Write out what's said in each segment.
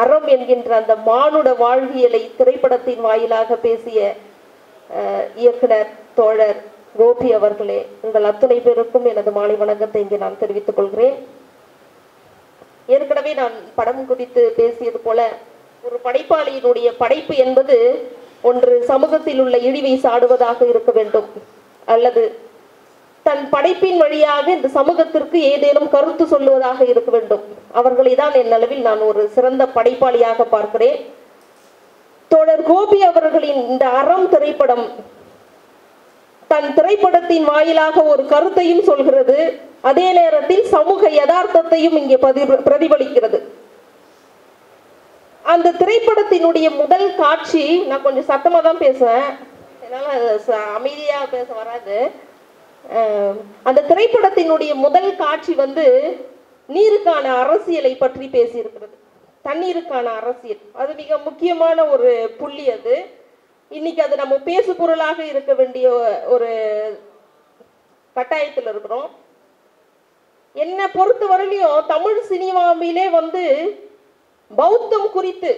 அறம் என்கின்ற அந்த மானுட வாழ்வியலை திரைப்படத்தின் வாயிலாக பேசிய இயக்குனர் தோழர் கோபி அவர்களே உங்கள் அத்துணை பேருக்கும் எனது மாலை வணக்கத்தை இங்கே நான் தெரிவித்துக் கொள்கிறேன். ஏற்கனவே நான் படம் குறித்து பேசியது போல ஒரு படைப்பாளியினுடைய படைப்பு என்பது ஒன்று சமூகத்தில் உள்ள இழிவை சாடுவதாக இருக்க வேண்டும் அல்லது தன் படைப்பின் வழியாக இந்த சமூகத்திற்கு ஏதேனும் கருத்து சொல்லுவதாக இருக்க வேண்டும். அவர்களை தான் என் அளவில் நான் ஒரு சிறந்த படைப்பாளியாக பார்க்கிறேன். தோழர் கோபி அவர்களின் இந்த அறம் திரைப்படம் தன் திரைப்படத்தின் வாயிலாக ஒரு கருத்தையும் சொல்கிறது. அதே நேரத்தில் சமூக யதார்த்தத்தையும் இங்கே பிரதிபலிக்கிறது. அந்த திரைப்படத்தினுடைய முதல் காட்சி நான் கொஞ்சம் சத்தமாக தான் பேசுவேன். என்னால் ச- பேச வராது. அந்த திரைப்படத்தினுடைய முதல் காட்சி வந்து நீருக்கான அரசியலை பற்றி பேசியிருக்கிறது. தண்ணீருக்கான அரசியல். அது மிக முக்கியமான ஒரு புள்ளி அது. இன்னைக்கு அது நம்ம பேசு பொருளாக இருக்க வேண்டிய ஒரு கட்டாயத்தில் இருக்கிறோம். என்னை பொறுத்த வரையிலையும் தமிழ் சினிமாவிலே வந்து பௌத்தம் குறித்து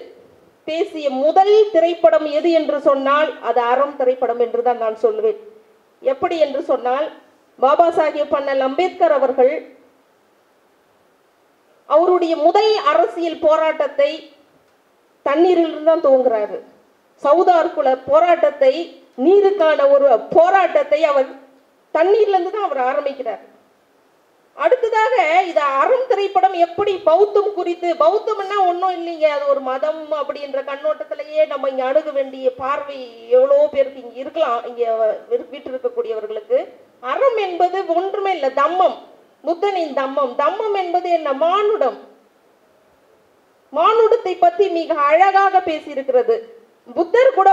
பேசிய முதல் திரைப்படம் எது என்று சொன்னால் அது அறம் திரைப்படம் என்று தான் நான் சொல்லுவேன் எப்படி என்று சொன்னால் பாபா சாஹேப் அண்ணல் அம்பேத்கர் அவர்கள் அவருடைய முதல் அரசியல் போராட்டத்தை தண்ணீரிலிருந்து தான் துவங்குறாரு. சவுதார் குல போராட்டத்தை நீருக்கான ஒரு போராட்டத்தை அவர் தண்ணீர்லேருந்து தான் அவர் ஆரம்பிக்கிறார். அடுத்ததாக இது அறம் திரைப்படம் எப்படி பௌத்தம் குறித்து பௌத்தம்னா ஒன்றும் இல்லைங்க அது ஒரு மதம் அப்படின்ற கண்ணோட்டத்திலேயே நம்ம இங்கே அணுக வேண்டிய பார்வை எவ்வளோ பேருக்கு இங்கே இருக்கலாம் இங்கே வீட்டு இருக்கக்கூடியவர்களுக்கு அறம் என்பது ஒன்றுமே இல்லை தம்மம். புத்தனின் தம்மம். தம்மம் என்பது என்ன? மானுடம். மானுடத்தை பத்தி மிக அழகாக பேசியிருக்கிறது. புத்தர் கூட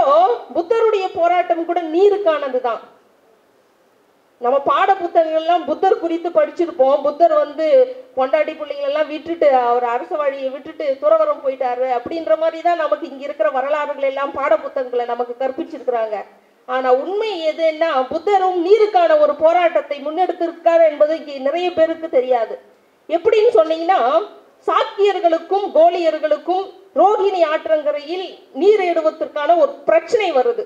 புத்தருடைய போராட்டம் கூட நீருக்கானது தான். நம்ம பாட புத்தகங்கள்லாம் புத்தர் குறித்து படிச்சிருப்போம். புத்தர் வந்து பொண்டாட்டி பிள்ளைங்களெல்லாம் விட்டுட்டு அவர் அரச வழியை விட்டுட்டு துறவரம் போயிட்டாரு அப்படின்ற மாதிரி தான் நமக்கு இங்க இருக்கிற வரலாறுகள் எல்லாம் பாட புத்தகங்களை நமக்கு கற்பிச்சிருக்கிறாங்க. ஆனா உண்மை எதுன்னா புத்தரும் நீருக்கான ஒரு போராட்டத்தை முன்னெடுத்திருக்காரு என்பது இங்கே நிறைய பேருக்கு தெரியாது. எப்படின்னு சொன்னீங்கன்னா சாக்கியர்களுக்கும் கோலியர்களுக்கும் ரோகிணி ஆற்றங்கரையில் நீர் எடுவதற்கான ஒரு பிரச்சனை வருது.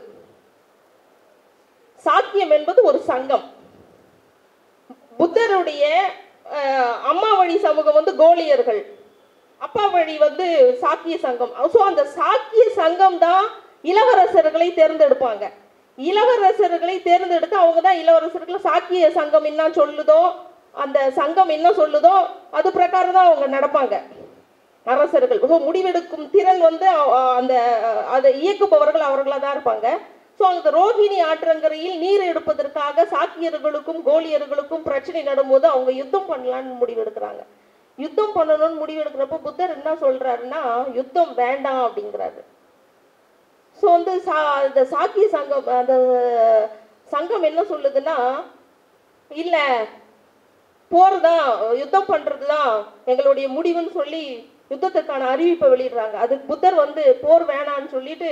சாத்தியம் என்பது ஒரு சங்கம். புத்தருடைய அம்மா வழி சமூகம் வந்து கோலியர்கள். அப்பா வழி வந்து சாக்கிய சங்கம். ஸோ அந்த சாக்கிய சங்கம் தான் இளவரசர்களை தேர்ந்தெடுப்பாங்க. இளவரசர்களை தேர்ந்தெடுத்து அவங்க தான் இளவரசர்களை சாக்கிய சங்கம் என்ன சொல்லுதோ அந்த சங்கம் என்ன சொல்லுதோ அது பிரகாரம் தான் அவங்க நடப்பாங்க. அரசர்கள். ஸோ முடிவெடுக்கும் திறன் வந்து அந்த அதை இயக்குபவர்கள் அவர்களாக தான் இருப்பாங்க. ஸோ அந்த ரோஹிணி ஆற்றங்கரையில் நீர் எடுப்பதற்காக சாக்கியர்களுக்கும் கோலியர்களுக்கும் பிரச்சனை நடும்போது அவங்க யுத்தம் பண்ணலான்னு முடிவெடுக்கிறாங்க. யுத்தம் பண்ணணும்னு முடிவெடுக்கிறப்போ புத்தர் என்ன சொல்றாருன்னா யுத்தம் வேண்டாம் அப்படிங்கிறாரு. ஸோ வந்து சா இந்த சாக்கிய சங்கம் அந்த சங்கம் என்ன சொல்லுதுன்னா இல்லை போர் தான் யுத்தம் பண்ணுறது தான் எங்களுடைய முடிவுன்னு சொல்லி யுத்தத்துக்கான அறிவிப்பை வெளியிடுறாங்க. அதுக்கு புத்தர் வந்து போர் வேணான்னு சொல்லிட்டு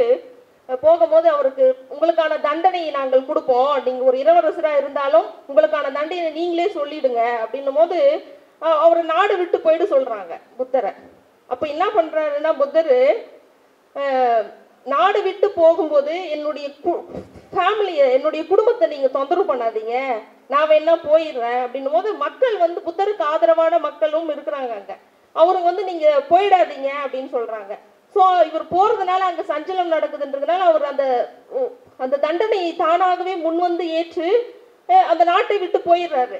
போகும்போது அவருக்கு உங்களுக்கான தண்டனையை நாங்கள் கொடுப்போம். நீங்கள் ஒரு இளவரசராக இருந்தாலும் உங்களுக்கான தண்டனையை நீங்களே சொல்லிடுங்க அப்படின்னும் போது அவர் நாடு விட்டு போயிட்டு சொல்கிறாங்க புத்தரை. அப்போ என்ன பண்ணுறாருன்னா புத்தர் நாடு விட்டு போகும்போது என்னுடைய ஃபேமிலியை என்னுடைய குடும்பத்தை நீங்கள் தொந்தரவு பண்ணாதீங்க. நான் வேணா போயிடுறேன் அப்படின்னும் போது மக்கள் வந்து புத்தருக்கு ஆதரவான மக்களும் இருக்கிறாங்க அங்கே. அவருக்கு வந்து நீங்கள் போயிடாதீங்க அப்படின்னு சொல்கிறாங்க ஸோ இவர் போகிறதுனால அங்கே சஞ்சலம் நடக்குதுன்றதுனால அவர் அந்த அந்த தண்டனையை தானாகவே முன் வந்து ஏற்று அந்த நாட்டை விட்டு போயிடுறாரு.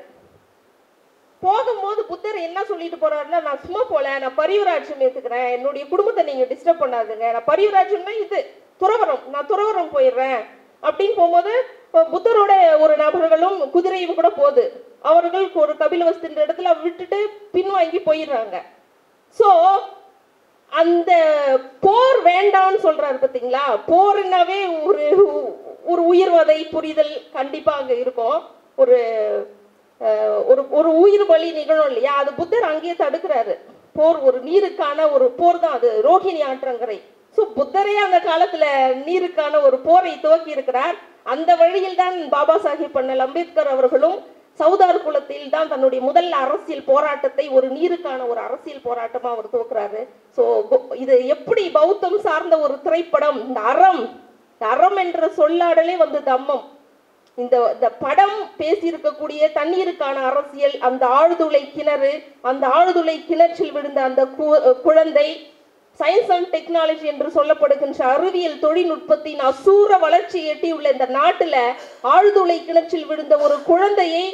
போகும்போது புத்தர் என்ன சொல்லிட்டு போறாருன்னா நான் சும்மா போல நான் பரிவராட்சியம் ஏத்துக்கிறேன் என்னுடைய குடும்பத்தை நீங்க டிஸ்டர்ப் பண்ணாதுங்க. நான் பரிவராட்சியம்னா இது துறவரம். நான் துறவரம் போயிடுறேன். அப்படின்னு போகும்போது புத்தரோட ஒரு நபர்களும் குதிரையும் கூட போகுது. அவர்கள் ஒரு கபிலவஸ்துன்ற இடத்துல விட்டுட்டு பின்வாங்கி போயிடுறாங்க. ஸோ அந்த போர் வேண்டாம்னு சொல்றாரு பாத்தீங்களா? போர்னாவே ஒரு ஒரு உயிர்வதை புரிதல் கண்டிப்பா அங்க இருக்கும். ஒரு ஒரு ஒரு உயிர் பலி நிகழும் இல்லையா? அது புத்தர் அங்கேயே தடுக்கிறாரு. போர் ஒரு நீருக்கான ஒரு போர் தான் அது. ரோஹிணி ஆற்றங்கரை. ஸோ புத்தரே அந்த காலத்துல நீருக்கான ஒரு போரை துவக்கி இருக்கிறார். அந்த வழியில் தான் பாபா சாஹிப் அண்ணல் அம்பேத்கர் அவர்களும் சவுதார் குலத்தில் தான் தன்னுடைய முதல் அரசியல் போராட்டத்தை ஒரு நீருக்கான ஒரு அரசியல் போராட்டமா அவர் துவக்குறாரு. ஸோ இது எப்படி பௌத்தம் சார்ந்த ஒரு திரைப்படம்? இந்த அறம். அறம் என்ற சொல்லாடலே வந்து தம்மம். இந்த இந்த படம் பேசியிருக்கக்கூடிய தண்ணீருக்கான அரசியல் அந்த ஆழ்துளை கிணறு அந்த ஆழ்துளை கிணற்றில் விழுந்த அந்த கு- குழந்தை சயின்ஸ் அண்ட் டெக்னாலஜி என்று சொல்லப்படுகின்ற அறிவியல் தொழில்நுட்பத்தின் அசூர வளர்ச்சி எட்டியுள்ள இந்த நாட்டுல ஆழ்துளை கிணற்றில் விழுந்த ஒரு குழந்தையை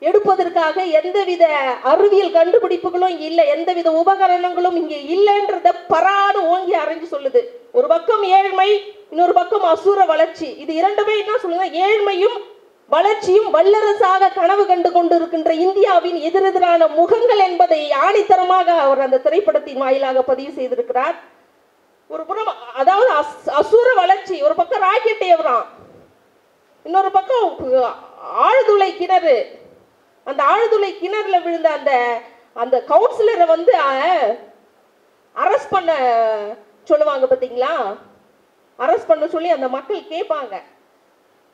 எடுப்பதற்காக எந்தவித அறிவியல் கண்டுபிடிப்புகளும் இல்லை எந்தவித உபகரணங்களும் இங்கே இல்லைன்றத பராடு ஓங்கி அரைஞ்சு சொல்லுது. ஒரு பக்கம் ஏழ்மை இன்னொரு பக்கம் அசூர வளர்ச்சி. இது இரண்டுமே என்ன சொல்லுங்க ஏழ்மையும் வளர்ச்சியும் வல்லரசாக கனவு கண்டு கொண்டிருக்கின்ற இந்தியாவின் எதிரெதிரான முகங்கள் என்பதை ஆணித்தரமாக அவர் அந்த திரைப்படத்தின் வாயிலாக பதிவு செய்திருக்கிறார். ஒரு புறம் அதாவது அஸ்- அசுர வளர்ச்சி ஒரு பக்கம் ராக்கெட் ஏவுறான். இன்னொரு பக்கம் ஆழ்துளை கிணறு. அந்த ஆழ்துளை கிணறுல விழுந்த அந்த அந்த கவுன்சிலரை வந்து அரெஸ்ட் பண்ண சொல்லுவாங்க பார்த்தீங்களா அரெஸ்ட் பண்ண சொல்லி அந்த மக்கள் கேட்பாங்க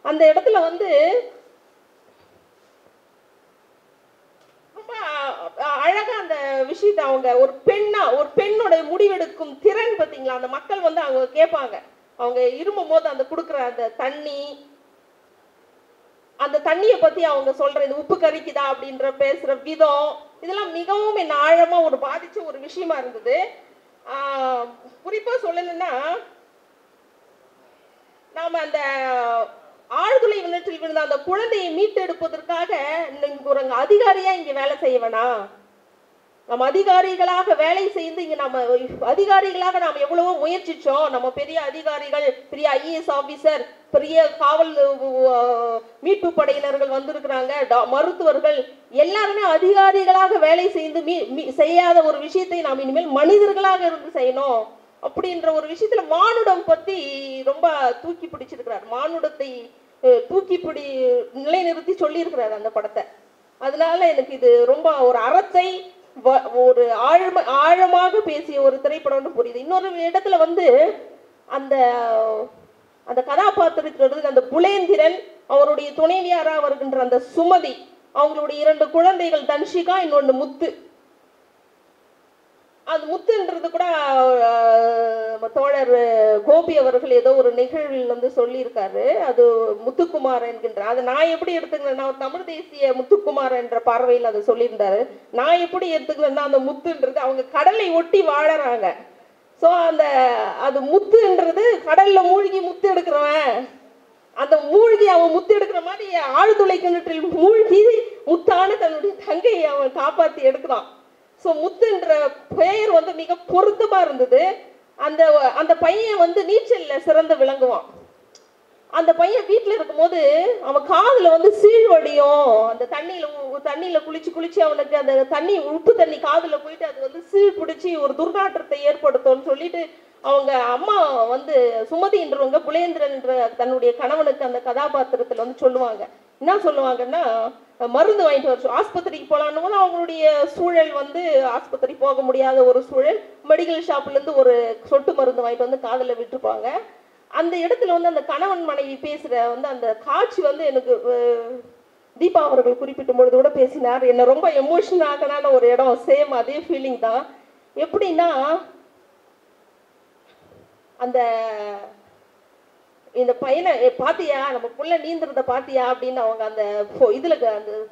அந்த இடத்துல வந்து ரொம்ப அழகா அந்த விஷயத்தை அவங்க ஒரு பெண்ணா ஒரு பெண்ணோட முடிவெடுக்கும் திறன் பார்த்தீங்களா அந்த மக்கள் வந்து அவங்க கேட்பாங்க அவங்க இருமும் போது அந்த கொடுக்குற அந்த தண்ணி அந்த தண்ணியை பத்தி அவங்க சொல்ற இது உப்பு கறிக்குதா அப்படின்ற பேசுற விதம் இதெல்லாம் மிகவும் என்ன ஆழமா ஒரு பாதிச்ச ஒரு விஷயமா இருந்தது. குறிப்பாக குறிப்பா சொல்லணும்னா நாம அந்த ஆழ்துளை விண்ணத்தில் விழுந்த அந்த குழந்தையை மீட்டெடுப்பதற்காக இங்க ஒரு அதிகாரியா இங்க வேலை செய்ய வேணாம். நம்ம அதிகாரிகளாக வேலை செய்து இங்க நம்ம அதிகாரிகளாக நாம் எவ்வளவோ முயற்சிச்சோம். நம்ம பெரிய அதிகாரிகள் பெரிய ஐஏஎஸ் ஆபீசர் பெரிய காவல் மீட்பு படையினர்கள் வந்திருக்கிறாங்க. டா- மருத்துவர்கள் எல்லாருமே அதிகாரிகளாக வேலை செய்து மீ- மீ- செய்யாத ஒரு விஷயத்தை நாம் இனிமேல் மனிதர்களாக இருந்து செய்யணும். அப்படின்ற ஒரு விஷயத்துல மானுடம் பத்தி ரொம்ப தூக்கி பிடிச்சிருக்கிறார். மானுடத்தை தூக்கி பிடி நிலைநிறுத்தி சொல்லியிருக்கிறார் அந்த படத்தை. அதனால எனக்கு இது ரொம்ப ஒரு அறத்தை ஒரு ஆழம ஆழமாக பேசிய ஒரு திரைப்படம்னு புரியுது. இன்னொரு இடத்துல வந்து அந்த அந்த கதாபாத்திரத்திலிருந்து அந்த புலேந்திரன் அவருடைய துணைவியாரா வருகின்ற அந்த சுமதி அவங்களுடைய இரண்டு குழந்தைகள் தன்ஷிகா இன்னொன்று முத்து. அது முத்துன்றது கூட தோழர் கோபி அவர்கள் ஏதோ ஒரு நிகழ்வில் வந்து சொல்லியிருக்காரு. அது முத்துக்குமார் என்கின்ற அதை நான் எப்படி எடுத்துக்கிறேன்னா ஒரு தமிழ் தேசிய முத்துக்குமார் என்ற பார்வையில் அதை சொல்லியிருந்தாரு. நான் எப்படி எடுத்துக்கிறேன்னா அந்த முத்துன்றது அவங்க கடலை ஒட்டி வாழறாங்க. ஸோ அந்த அது முத்துன்றது கடல்ல மூழ்கி முத்து எடுக்கிறவன். அந்த மூழ்கி அவன் முத்து எடுக்கிற மாதிரி ஆழ்துளை கிணற்றில் மூழ்கி முத்தான தன்னுடைய தங்கையை அவன் காப்பாற்றி எடுக்கிறான். ஸோ முத்துன்ற பெயர் வந்து மிக பொருத்தமா இருந்தது. அந்த அந்த பையன் வந்து நீச்சலில் சிறந்து விளங்குவான். அந்த பையன் வீட்டில் இருக்கும்போது அவன் காதில் வந்து சீழ்வடியும் அந்த தண்ணியில் தண்ணியில் குளிச்சு குளிச்சு அவனுக்கு அந்த தண்ணி உப்பு தண்ணி காதில் போயிட்டு அது வந்து சீழ் பிடிச்சி ஒரு துர்நாற்றத்தை ஏற்படுத்தும்னு சொல்லிட்டு அவங்க அம்மா வந்து சுமதின்றவங்க புலேந்திரன்ற தன்னுடைய கணவனுக்கு அந்த கதாபாத்திரத்தில் வந்து சொல்லுவாங்க. என்ன சொல்லுவாங்கன்னா மருந்து வாங்கிட்டு வர ஆஸ்பத்திரிக்கு போகலான்னு போது அவங்களுடைய சூழல் வந்து ஆஸ்பத்திரி போக முடியாத ஒரு சூழல். மெடிக்கல் ஷாப்லேருந்து ஒரு சொட்டு மருந்து வாங்கிட்டு வந்து காதில் விட்டுருப்பாங்க. அந்த இடத்துல வந்து அந்த கணவன் மனைவி பேசுகிற வந்து அந்த காட்சி வந்து எனக்கு தீபா அவர்கள் குறிப்பிட்டும் பொழுது கூட பேசினார். என்னை ரொம்ப எமோஷனல் ஆகனான ஒரு இடம் சேம் அதே ஃபீலிங் தான். எப்படின்னா அந்த இந்த பையனை "ஏ, பாத்தியா? நம்ம புள்ள நீந்துறத பாத்தியா? அப்படின்னு அவங்க அந்த இதுல அந்த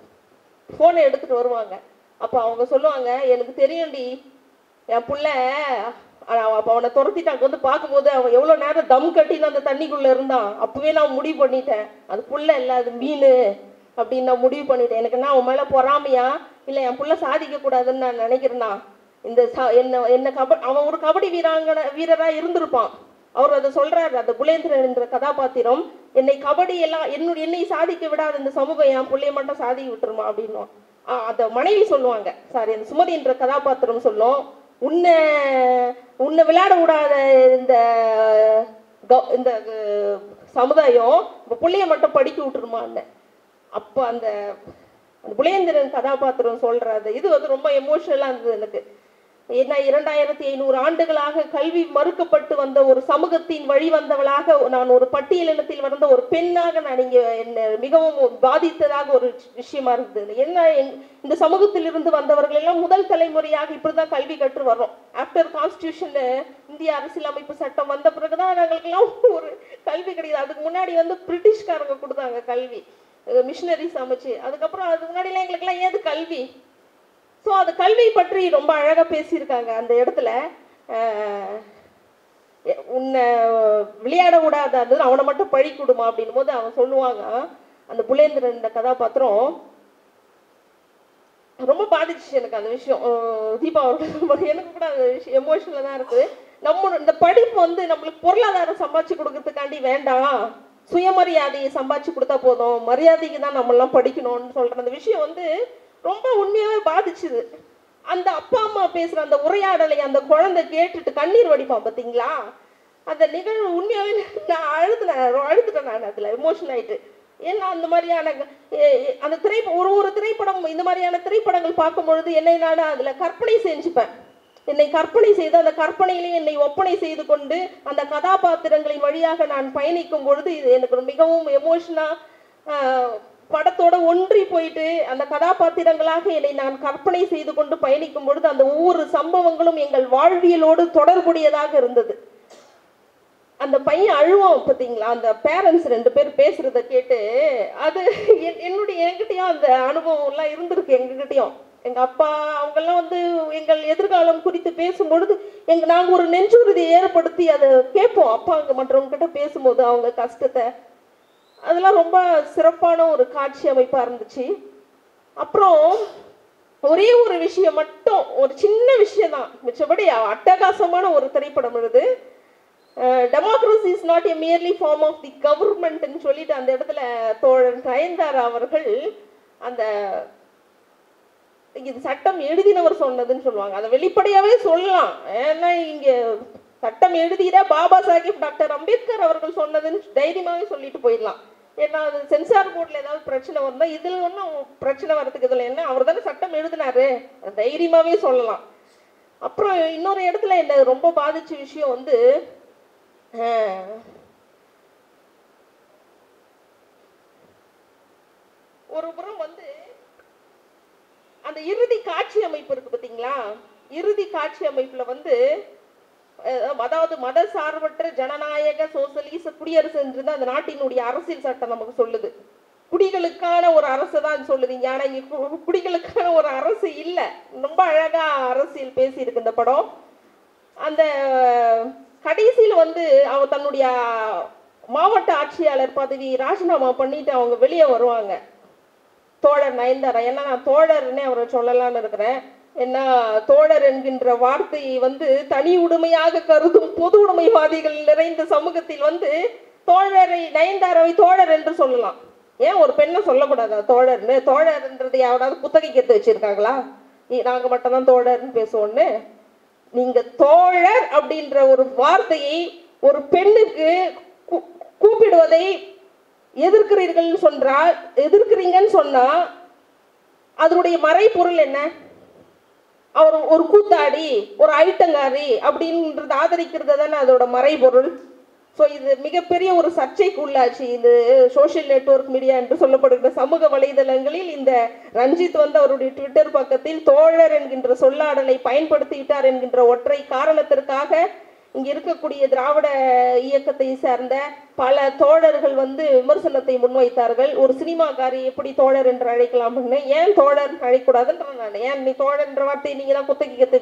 போனை எடுத்துட்டு வருவாங்க. அப்ப அவங்க சொல்லுவாங்க எனக்கு தெரியும்டி என் புள்ள அவன் அப்ப அவனை துரத்திட்டு அங்க வந்து பார்க்கும்போது அவன் எவ்வளவு நேரம் தம் கட்டின்னு அந்த தண்ணிக்குள்ள இருந்தான். அப்பவே நான் முடிவு பண்ணிட்டேன். அது புள்ள இல்ல அது மீன். அப்படின்னு நான் முடிவு பண்ணிட்டேன். எனக்கு என்ன அவன் மேல பொறாமையா? இல்ல என் புள்ள சாதிக்க கூடாதுன்னு நான் நினைக்கிறேன்னா இந்த ச- என்ன என்ன கப அவன் ஒரு கபடி வீராங்கன வீரரா இருந்திருப்பான். அவர் அதை சொல்றாரு அந்த புலேந்திரன் என்ற கதாபாத்திரம் என்னை கபடி எல்லாம் என்னுடைய என்னை சாதிக்க விடாத இந்த சமூகம் என் புள்ளைய மட்டும் சாதிக்க விட்டுருமா? அப்படின்னும் ஆஹ் அந்த மனைவி சொல்லுவாங்க. சாரி அந்த சுமதி என்ற கதாபாத்திரம் சொல்லும் உன்னை உன்னை விளையாட விடாத இந்த இந்த சமுதாயம் உங்க புள்ளைய மட்டும் படிக்க விட்டுருமான்னு. அப்போ அந்த அந்த புலேந்திரன் கதாபாத்திரம் சொல்ற அந்த இது வந்து ரொம்ப எமோஷனலாக இருந்தது எனக்கு. என்ன இரண்டாயிரத்தி ஐநூறு ஆண்டுகளாக கல்வி மறுக்கப்பட்டு வந்த ஒரு சமூகத்தின் வழி வந்தவளாக நான் ஒரு பட்டியலினத்தில் வந்த ஒரு பெண்ணாக நான் இங்கே என்ன மிகவும் பாதித்ததாக ஒரு விஷயமா இருந்தது. என்ன இந்த சமூகத்திலிருந்து வந்தவர்கள் எல்லாம் முதல் தலைமுறையாக இப்படிதான் கல்வி கற்று வர்றோம். ஆஃப்டர் கான்ஸ்டியூஷன் இந்திய அரசியலமைப்பு சட்டம் வந்த பிறகுதான் நாங்களுக்கெல்லாம் ஒரு கல்வி கிடையாது அதுக்கு முன்னாடி வந்து பிரிட்டிஷ்காரங்க கொடுத்தாங்க கல்வி. மிஷினரிஸ் அமைச்சு. அதுக்கப்புறம் அதுக்கு முன்னாடிலாம் எங்களுக்கெல்லாம் ஏது கல்வி? ஸோ அது கல்வி பற்றி ரொம்ப அழகாக பேசியிருக்காங்க அந்த இடத்துல. உன்னை விளையாட விடாத அது அவனை மட்டும் பழி கொடுமா அப்படின்னும் போது அவன் சொல்லுவாங்க. அந்த புலேந்திரன் இந்த கதாபாத்திரம் ரொம்ப பாதிச்சு எனக்கு அந்த விஷயம். தீபா அவர்கள் எனக்கு கூட அந்த விஷயம் எமோஷனலாக தான் இருக்குது. நம்ம இந்த படிப்பு வந்து நம்மளுக்கு பொருளாதாரம் சம்பாதிச்சு கொடுக்கறதுக்காண்டி வேண்டாம். சுயமரியாதையை சம்பாதிச்சு கொடுத்தா போதும். மரியாதைக்கு தான் நம்மளாம் படிக்கணும்னு சொல்ற அந்த விஷயம் வந்து ரொம்ப உண்மையாகவே பாதிச்சுது. அந்த அப்பா அம்மா பேசுகிற அந்த உரையாடலை அந்த குழந்தை கேட்டுட்டு கண்ணீர் வடிப்பான் பார்த்தீங்களா அந்த நிகழ்வு உண்மையாகவே நான் அழுதுனேன் அழுதுட்டேன் நான் அதில் எமோஷன் ஆயிட்டு. ஏன்னா அந்த மாதிரியான அந்த திரை ஒரு ஒரு திரைப்படம் இந்த மாதிரியான திரைப்படங்கள் பார்க்கும் பொழுது என்னை நான் அதில் கற்பனை செஞ்சுப்பேன். என்னை கற்பனை செய்து அந்த கற்பனையிலே என்னை ஒப்பனை செய்து கொண்டு அந்த கதாபாத்திரங்களின் வழியாக நான் பயணிக்கும் பொழுது இது எனக்கு மிகவும் எமோஷனாக படத்தோட ஒன்றி போயிட்டு அந்த கதாபாத்திரங்களாக என்னை நான் கற்பனை செய்து கொண்டு பயணிக்கும் பொழுது அந்த ஒவ்வொரு சம்பவங்களும் எங்கள் வாழ்வியலோடு தொடர்புடையதாக இருந்தது. அந்த பையன் அழுவான் பார்த்தீங்களா? அந்த பேரண்ட்ஸ் ரெண்டு பேர் பேசுறத கேட்டு அது என்னுடைய என்கிட்டயும் அந்த அனுபவம் எல்லாம் இருந்திருக்கு எங்ககிட்டயும். எங்க அப்பா அவங்கெல்லாம் வந்து எங்கள் எதிர்காலம் குறித்து பேசும்பொழுது எங்க நாங்க ஒரு நெஞ்சுறுதியை ஏற்படுத்தி அதை கேட்போம். அப்பா அங்க மற்றவங்க கிட்ட பேசும்போது அவங்க கஷ்டத்தை அதெல்லாம் ரொம்ப சிறப்பான ஒரு காட்சி அமைப்பாக இருந்துச்சு. அப்புறம் ஒரே ஒரு விஷயம் மட்டும் ஒரு சின்ன விஷயம் தான் மிச்சபடி அட்டகாசமான ஒரு திரைப்படம் இது democracy is not a merely form of the கவர்மெண்ட்னு சொல்லிட்டு அந்த இடத்துல தோழன் நயன்தாரா அவர்கள் அந்த இது சட்டம் எழுதினவர் சொன்னதுன்னு சொல்லுவாங்க. அதை வெளிப்படையாவே சொல்லலாம். ஏன்னா இங்க சட்டம் எழுதிட பாபா சாஹிப் டாக்டர் அம்பேத்கர் அவர்கள் சொன்னதுன்னு தைரியமாவே சொல்லிட்டு போயிடலாம். ஏன்னா அது சென்சார் போர்டில் ஏதாவது பிரச்சனை வந்தா இதுல ஒன்றும் பிரச்சனை வரதுக்கு இதுல என்ன? அவர் தானே சட்டம் எழுதினாரு. தைரியமாவே சொல்லலாம். அப்புறம் இன்னொரு இடத்துல என்ன ரொம்ப பாதிச்ச விஷயம் வந்து ஒரு புறம் வந்து அந்த இறுதி காட்சி அமைப்பு இருக்கு பாத்தீங்களா? இறுதி காட்சி அமைப்புல வந்து அதாவது மத சார்பற்ற ஜனநாயக சோசலிச குடியரசு என்றது அந்த நாட்டினுடைய அரசியல் சட்டம் நமக்கு சொல்லுது. குடிகளுக்கான ஒரு அரசு தான் சொல்லுதீங்க ஆனா இங்க குடிகளுக்கான ஒரு அரசு இல்ல. ரொம்ப அழகா அரசியல் பேசியிருக்கு இந்த படம். அந்த கடைசியில் வந்து அவ தன்னுடைய மாவட்ட ஆட்சியாளர் பதவி ராஜினாமா பண்ணிட்டு அவங்க வெளியே வருவாங்க. தோழர் நயன்தாரா. ஏன்னா நான் தோழர்னே அவரை சொல்லலாம்னு இருக்கிறேன். என்ன தோழர் என்கின்ற வார்த்தையை வந்து தனி உடைமையாக கருதும் பொது உடைமைவாதிகள் நிறைந்த சமூகத்தில் வந்து தோழரை நயன்தாராவை தோழர் என்று சொல்லலாம். ஏன் ஒரு பெண்ணை சொல்லக்கூடாதா தோழர்னு? தோழர்ன்றது யாராவது புத்தகம் கேட்டு வச்சிருக்காங்களா? நீ- நாங்க மட்டும்தான் தோழர்னு பேசுவோன்னு நீங்க தோழர் அப்படின்ற ஒரு வார்த்தையை ஒரு பெண்ணுக்கு கூ- கூப்பிடுவதை எதிர்க்கிறீர்கள் சொன்னால் எதிர்க்கிறீங்கன்னு சொன்னா அதனுடைய மறைபொருள் என்ன? அவர் ஒரு கூத்தாடி ஒரு ஐட்டங்காரி அப்படின்றது ஆதரிக்கிறது தானே அதோட மறைபொருள். ஸோ இது மிகப்பெரிய ஒரு சர்ச்சைக்கு உள்ளாச்சு இது சோஷியல் நெட்வொர்க் மீடியா என்று சொல்லப்படுகிற சமூக வலைதளங்களில் இந்த ரஞ்சித் வந்து அவருடைய ட்விட்டர் பக்கத்தில் தோழர் என்கின்ற சொல்லாடலை பயன்படுத்திவிட்டார் என்கின்ற ஒற்றை காரணத்திற்காக இங்க இருக்கக்கூடிய திராவிட இயக்கத்தை சேர்ந்த பல தோழர்கள் வந்து விமர்சனத்தை முன்வைத்தார்கள். ஒரு சினிமாக்காரி எப்படி தோழர் என்று அழைக்கலாம்னு ஏன் தோழர் அழைக்கூடாதுன்ற நான் ஏன் நீ தோழர்ன்ற வார்த்தையை நீங்க தான் குத்தகை கத்து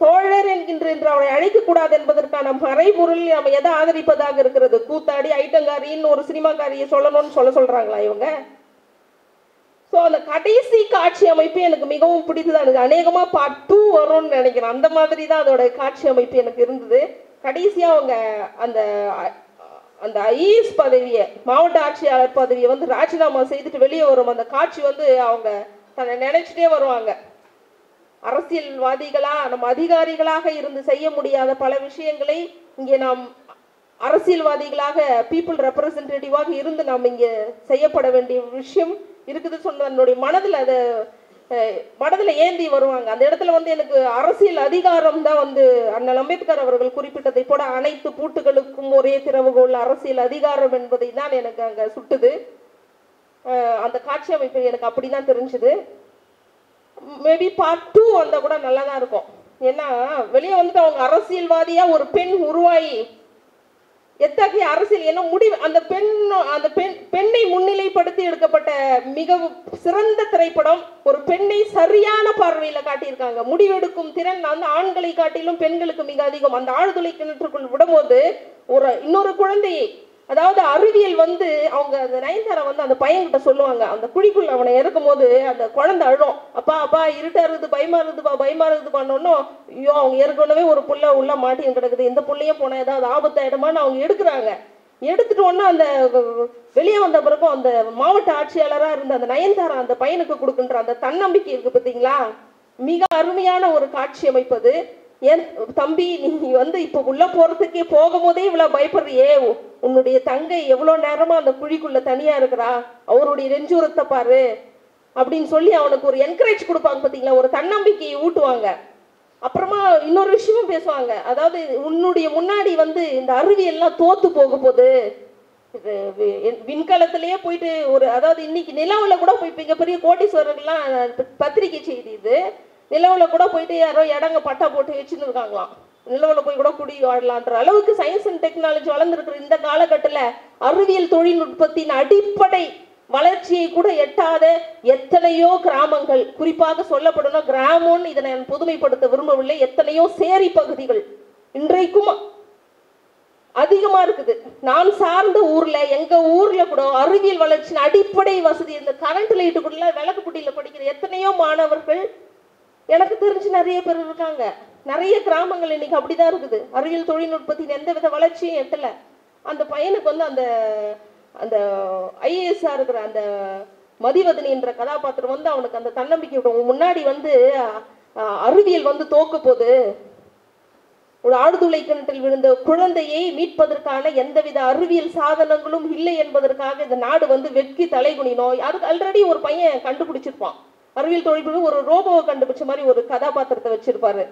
தோழர் என்கின்ற என்று அவரை அழைக்கக்கூடாது என்பதற்கான மறைபொருள் நம்ம எதை ஆதரிப்பதாக இருக்கிறது? கூத்தாடி ஐட்டங்காரின்னு ஒரு சினிமாக்காரியை சொல்லணும்னு சொல்ல சொல்றாங்களா இவங்க? ஸோ அந்த கடைசி காட்சி அமைப்பு எனக்கு மிகவும் பிடித்தது எனக்கு அநேகமா பார்ட் டூ வரும்னு நினைக்கிறேன். அந்த மாதிரி தான் அதோட காட்சி அமைப்பு எனக்கு இருந்தது. கடைசியா அவங்க அந்த அந்த ஐஏஎஸ் பதவியை மாவட்ட ஆட்சியாளர் பதவியை வந்து ராஜினாமா செய்துட்டு வெளியே வரும். அந்த காட்சி வந்து அவங்க தன்னை நினைச்சிட்டே வருவாங்க. அரசியல்வாதிகளா நம்ம அதிகாரிகளாக இருந்து செய்ய முடியாத பல விஷயங்களை இங்கே நாம் அரசியல்வாதிகளாக பீப்புள் ரெப்ரசன்டேட்டிவாக இருந்து நாம் இங்கே செய்யப்பட வேண்டிய விஷயம் இருக்குது சொன்ன என்னுடைய மனதில் அதை மனதில் ஏந்தி வருவாங்க. அந்த இடத்துல வந்து எனக்கு அரசியல் அதிகாரம் தான் வந்து அண்ணல் அம்பேத்கர் அவர்கள் குறிப்பிட்டதை போல அனைத்து பூட்டுகளுக்கும் ஒரே திறவுகோள் அரசியல் அதிகாரம் என்பதை தான் எனக்கு அங்கே சுட்டுது. அந்த காட்சி அமைப்பு எனக்கு அப்படிதான் தெரிஞ்சுது. மேபி பார்ட் டூ வந்தால் கூட நல்லா தான் இருக்கும். ஏன்னா வெளியே வந்துட்டு அவங்க அரசியல்வாதியாக ஒரு பெண் உருவாகி எத்தகைய அரசியல் என்ன முடிவு அந்த பெண் அந்த பெண் பெண்ணை முன்னிலைப்படுத்தி எடுக்கப்பட்ட மிக சிறந்த திரைப்படம் ஒரு பெண்ணை சரியான பார்வையில காட்டியிருக்காங்க. முடிவெடுக்கும் திறன் வந்து ஆண்களை காட்டிலும் பெண்களுக்கு மிக அதிகம். அந்த ஆழ்துளை கிணற்றுக்குள் விடும்போது ஒரு இன்னொரு குழந்தையை அதாவது அறிவியல் வந்து அவங்க அந்த நயன்தாரா வந்து அந்த பையன்கிட்ட சொல்லுவாங்க. அந்த குழிக்குள்ள அவனை இறக்கும்போது அந்த குழந்தை அழும். அப்பா அப்பா இருட்டா இருக்குது பயமா இருக்குதுப்பா பயமா இருக்குது பண்ணோன்னும் ஐயோ அவங்க ஏற்கனவே ஒரு புள்ள உள்ள மாட்டியும் கிடக்குது. இந்த புள்ளையும் போனா ஏதாவது ஆபத்தாயிடுமான்னு அவங்க எடுக்கிறாங்க. எடுத்துட்டு அந்த வெளியே வந்த பிறகும் அந்த மாவட்ட ஆட்சியாளராக இருந்த அந்த நயன்தாரா அந்த பையனுக்கு கொடுக்குன்ற அந்த தன்னம்பிக்கை இருக்கு பார்த்தீங்களா? மிக அருமையான ஒரு காட்சி அமைப்பது. ஏன் தம்பி நீ வந்து இப்போ உள்ள போறதுக்கே போகும்போதே இவ்வளவு பயப்படுறியே? உன்னுடைய தங்கை எவ்வளவு நேரமா அந்த குழிக்குள்ள தனியா இருக்கிறா? அவருடைய நெஞ்சுரத்தை பாரு. அப்படின்னு சொல்லி அவனுக்கு ஒரு என்கரேஜ் கொடுப்பாங்க பார்த்தீங்களா ஒரு தன்னம்பிக்கையை ஊட்டுவாங்க. அப்புறமா இன்னொரு விஷயமும் பேசுவாங்க. அதாவது உன்னுடைய முன்னாடி வந்து இந்த அருவியெல்லாம் தோத்து போக போகுது விண்கலத்திலேயே போயிட்டு ஒரு அதாவது இன்னைக்கு நிலாவில் கூட போய் மிகப்பெரிய கோட்டீஸ்வரர்கள்லாம் பத்திரிகை செய்தி இது. நிலவுல கூட போயிட்டு யாரோ இடங்க பட்டா போட்டு வச்சுன்னு இருக்காங்களாம் நிலவுல போய் கூட குடி வாழலான்ற அளவுக்கு சயின்ஸ் அண்ட் டெக்னாலஜி வளர்ந்துருக்கிற இந்த காலகட்டத்தில் அறிவியல் தொழில்நுட்பத்தின் அடிப்படை வளர்ச்சியை கூட எட்டாத எத்தனையோ கிராமங்கள் குறிப்பாக சொல்லப்படணும் கிராமம்னு இதை நான் புதுமைப்படுத்த விரும்பவில்லை. எத்தனையோ சேரி பகுதிகள் இன்றைக்கும் அதிகமா இருக்குது. நான் சார்ந்த ஊர்ல எங்க ஊர்ல கூட அறிவியல் வளர்ச்சியின் அடிப்படை வசதி இந்த கரண்ட் லைட்டு கூட விளக்கு புட்டியில படிக்கிற எத்தனையோ மாணவர்கள் எனக்கு தெரிஞ்சு நிறைய பேர் இருக்காங்க. நிறைய கிராமங்கள் இன்னைக்கு அப்படிதான் இருக்குது. அறிவியல் தொழில்நுட்பத்தின் எந்த வித வளர்ச்சியும் எட்டல. அந்த பையனுக்கு வந்து அந்த அந்த ஐஏஎஸ்ஆ இருக்கிற அந்த மதிவதனி என்ற கதாபாத்திரம் வந்து அவனுக்கு அந்த தன்னம்பிக்கை விடும். முன்னாடி வந்து அஹ், அறிவியல் வந்து தோக்க போகுது ஒரு ஆழ்துளை கிணற்றில் விழுந்த குழந்தையை மீட்பதற்கான எந்தவித அறிவியல் சாதனங்களும் இல்லை என்பதற்காக இந்த நாடு வந்து வெட்கி தலைகுனினோம் அதுக்கு ஆல்ரெடி ஒரு பையன் கண்டுபிடிச்சிருப்பான். அறிவியல் தொழில்நுட்பம் ஒரு ரோபோவை கண்டுபிடிச்ச மாதிரி ஒரு கதாபாத்திரத்தை வச்சிருப்பாரு.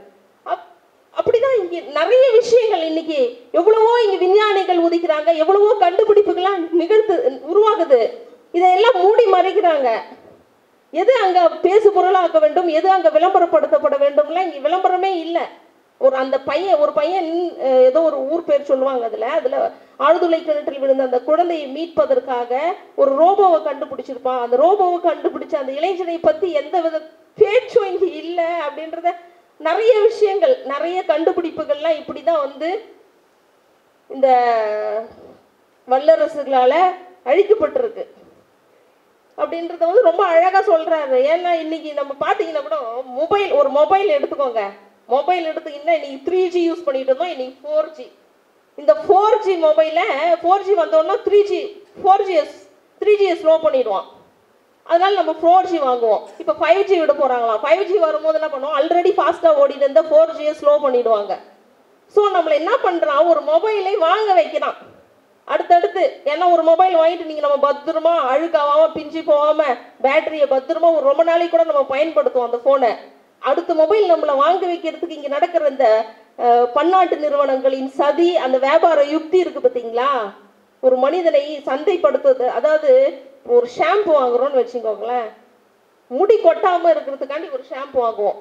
அப்படிதான் இங்க நிறைய விஷயங்கள் இன்னைக்கு எவ்வளவோ இங்க விஞ்ஞானிகள் உதிக்கிறாங்க எவ்வளவோ கண்டுபிடிப்புகள்லாம் நிகழ்த்து உருவாகுது. இதையெல்லாம் மூடி மறைக்கிறாங்க. எது அங்க பேசு பொருளாக்க வேண்டும் எது அங்க விளம்பரப்படுத்தப்பட வேண்டும்லாம் இங்க விளம்பரமே இல்லை. ஒரு அந்த பையன் ஒரு பையன் ஏதோ ஒரு ஊர் பேர் சொல்லுவாங்க அதுல. அதுல ஆழ்துளை கிணற்றில் விழுந்த அந்த குழந்தையை மீட்பதற்காக ஒரு ரோபோவை கண்டுபிடிச்சிருப்பான். அந்த ரோபோவை கண்டுபிடிச்ச அந்த இளைஞனை பத்தி எந்த வித பேச்சும் இங்கே இல்லை அப்படின்றத நிறைய விஷயங்கள் நிறைய கண்டுபிடிப்புகள்லாம் இப்படிதான் வந்து இந்த வல்லரசுகளால அழிக்கப்பட்டிருக்கு. அப்படின்றத வந்து ரொம்ப அழகா சொல்றாரு. ஏன்னா இன்னைக்கு நம்ம பாத்தீங்கன்னா கூட மொபைல் ஒரு மொபைல் எடுத்துக்கோங்க. மொபைல் எடுத்தீங்கன்னா இன்னைக்கு த்ரீ ஜி யூஸ் பண்ணிட்டு இருந்தோம் இன்னைக்கு ஃபோர் ஜி இந்த ஃபோர் ஜி மொபைலில் ஃபோர் ஜி வந்தோடனே three G four Gs three ஜியை slow பண்ணிடுவான். அதனால நம்ம ஃபோர் ஜி வாங்குவோம். இப்போ ஃபைவ் ஜி விட போகிறாங்களாம் ஃபைவ் ஜி வரும்போது என்ன பண்ணுவோம்? ஆல்ரெடி ஃபாஸ்ட்டாக ஓடிட்டு இருந்தால் ஃபோர் ஜியை ஸ்லோ பண்ணிடுவாங்க. ஸோ நம்மளை என்ன பண்ணுறான் ஒரு மொபைலை வாங்க வைக்கிறான். அடுத்தடுத்து ஏன்னா ஒரு மொபைல் வாங்கிட்டு நீங்கள் நம்ம பத்திரமா அழுக்காவாமல் பிஞ்சு போகாமல் பேட்டரியை பத்திரமா ஒரு ரொம்ப நாளைக்கு கூட நம்ம பயன்படுத்துவோம் அந்த ஃபோனை அடுத்த மொபைல் நம்மளை வாங்க வைக்கிறதுக்கு இங்கே நடக்கிற இந்த பன்னாட்டு நிறுவனங்களின் சதி அந்த வியாபார யுக்தி இருக்கு பார்த்தீங்களா ஒரு மனிதனை சந்தைப்படுத்துவது அதாவது ஒரு ஷாம்பு வாங்குறோம்னு வச்சுக்கோங்களேன். முடி கொட்டாம இருக்கிறதுக்காண்டி ஒரு ஷாம்பு வாங்குவோம்.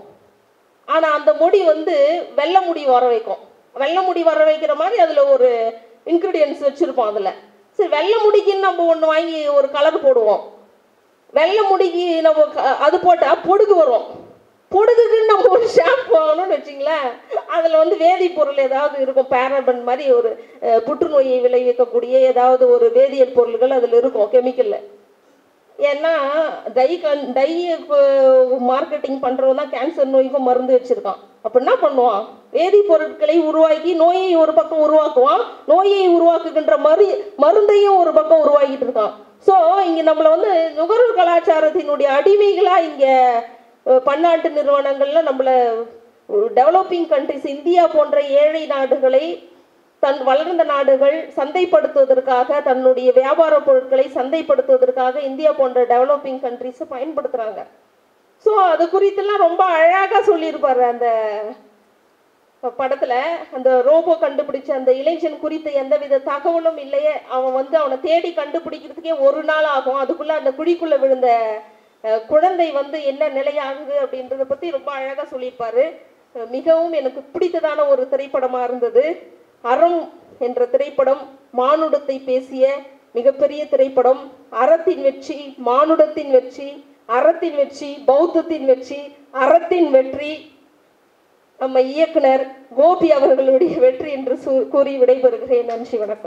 ஆனா அந்த முடி வந்து வெள்ளை முடி வர வைக்கும். வெள்ளை முடி வர வைக்கிற மாதிரி அதுல ஒரு இன்க்ரீடியன்ஸ் வச்சிருப்போம் அதுல. சரி வெள்ளை முடிக்குன்னு நம்ம ஒண்ணு வாங்கி ஒரு கலர் போடுவோம். வெள்ளை முடிக்கு நம்ம க- அது போட்டா பொடுகு வரும். பொடுகுக்குன்னு நம்ம ஒரு ஷாம்பு வாங்கணும்னு வச்சிங்களேன். அதில் வந்து வேதிப்பொருள் ஏதாவது இருக்கும். பேரபன் மாதிரி ஒரு புற்றுநோயை விளைவிக்கக்கூடிய ஏதாவது ஒரு வேதியியல் பொருள்கள் அதில் இருக்கும் கெமிக்கலில் ஏன்னா டை கன் டை மார்க்கெட்டிங் பண்ணுறவன் தான் கேன்சர் நோய்க்கும் மருந்து வச்சுருக்கான். அப்போ என்ன பண்ணுவான்? வேதிப்பொருட்களை உருவாக்கி நோயை ஒரு பக்கம் உருவாக்குவான். நோயை உருவாக்குகின்ற மரு மருந்தையும் ஒரு பக்கம் உருவாக்கிட்டு இருக்கான். ஸோ இங்கே நம்மளை வந்து நுகர்வு கலாச்சாரத்தினுடைய அடிமைகளாக இங்கே பன்னாட்டு நிறுவனங்கள்ல நம்மளை டெவலப்பிங் கண்ட்ரிஸ் இந்தியா போன்ற ஏழை நாடுகளை தன் வளர்ந்த நாடுகள் சந்தைப்படுத்துவதற்காக தன்னுடைய வியாபார பொருட்களை சந்தைப்படுத்துவதற்காக இந்தியா போன்ற டெவலப்பிங் கண்ட்ரிஸை பயன்படுத்துகிறாங்க ஸோ அது குறித்தெல்லாம் ரொம்ப அழகாக சொல்லியிருப்பார் அந்த படத்துல. அந்த ரோபோ கண்டுபிடிச்ச அந்த இளைஞன் குறித்த எந்தவித தகவலும் இல்லையே. அவன் வந்து அவனை தேடி கண்டுபிடிக்கிறதுக்கே ஒரு நாள் ஆகும். அதுக்குள்ள அந்த குழிக்குள்ள விழுந்த குழந்தை வந்து என்ன நிலையாகுது அப்படின்றத பத்தி ரொம்ப அழகா சொல்லியிருப்பாரு. மிகவும் எனக்கு பிடித்ததான ஒரு திரைப்படமா இருந்தது. அறம் என்ற திரைப்படம் மானுடத்தை பேசிய மிகப்பெரிய திரைப்படம் அறத்தின் வெற்றி மானுடத்தின் வெற்றி அறத்தின் வெற்றி பௌத்தத்தின் வெற்றி அறத்தின் வெற்றி. நம்ம இயக்குனர் கோபி அவர்களுடைய வெற்றி என்று கூறி விடைபெறுகிறேன். நன்றி வணக்கம்.